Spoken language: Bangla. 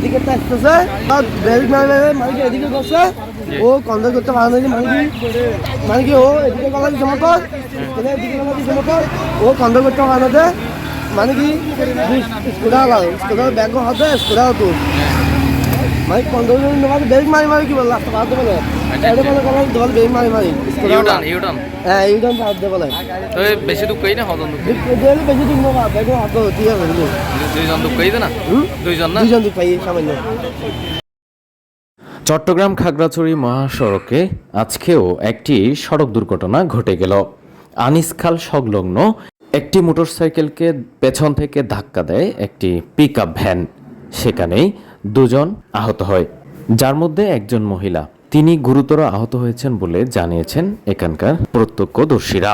এদিকে আসতেছে ব্রেক মারবে মানে কি এদিকে করছে ও কন্ট্রোল করতে পারে না মালিকি মানে কি মানে কি ও এদিকে গলা জমা কর? এদিকে গলা জমা কর? ও কন্ট্রোল করতে পারে না মানে কি? স্কুটার লাগে স্কুটার ব্যাগ হবে স্কুটার তো মানে কন্ট্রোল ব্রেক মারি মারি কি বলে রাস্তা বাদ বলে এটা বলে গলা দল ব্রেক মারি মারি। U turn U turn. হ্যাঁ এইজন বাদ দে বলে তো বেশি দুঃখ কই না হজন দুঃখ ডেলি বেশি দিন না ব্যাগ হাতে ঠিক আছে দুইজন দুঃখ কই না? দুইজন না? দুইজন দুই পাই সামান্য। চট্টগ্রাম খাগড়াছড়ি মহাসড়কে আজকেও একটি সড়ক দুর্ঘটনা ঘটে গেল। আনিসখাল সংলগ্ন একটি মোটরসাইকেলকে পেছন থেকে ধাক্কা দেয় একটি পিকআপ ভ্যান। সেখানেই দুজন আহত হয়। যার মধ্যে একজন মহিলা। তিনি গুরুতর আহত হয়েছেন বলে জানিয়েছেন এখানকার প্রত্যক্ষদর্শীরা।